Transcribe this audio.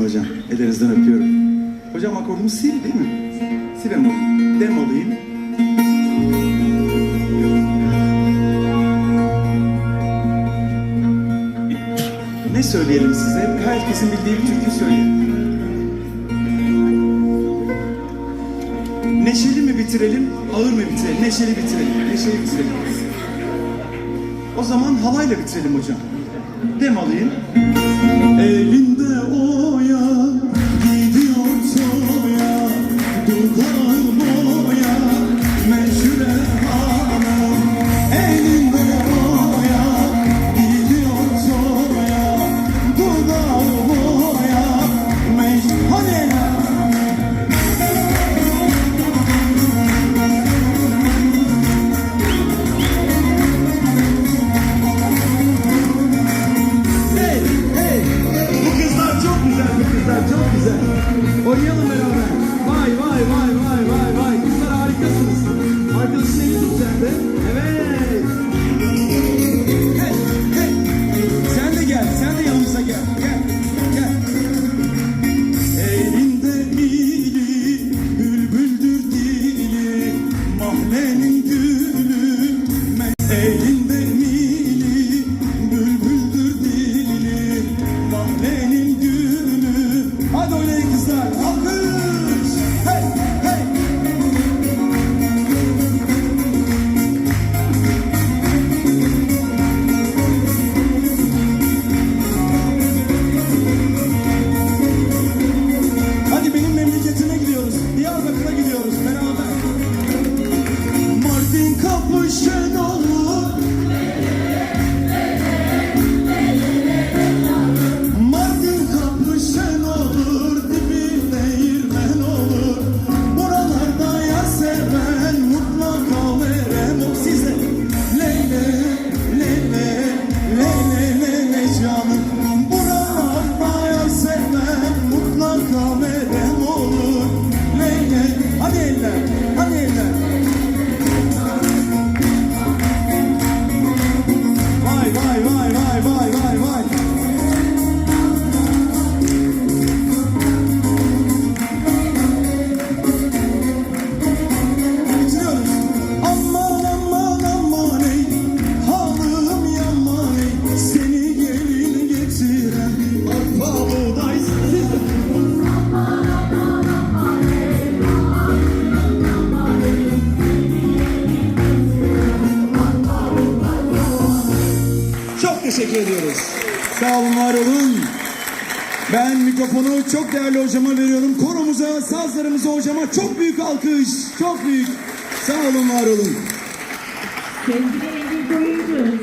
Hocam ellerinizden öpüyorum. Hocam akordumuz si değil mi? Si bemol. Demoluyum. Ne söyleyelim size? Herkesin bildiği bir türkü söyleyelim. Neşeli mi bitirelim, ağır mı bitirelim? Neşeli bitirelim, neşeli bitirelim. O zaman halayla bitirelim hocam. Dem alayım. Elinde oya, kızlar çok güzel. Oynayalım beraber. Teşekkür ediyoruz. Sağ olun, var olun. Ben mikrofonu çok değerli hocama veriyorum. Koromuza, sazlarımıza hocama çok büyük alkış. Çok büyük. Sağ olun, var olun. Sevgili Engin Koyuncu,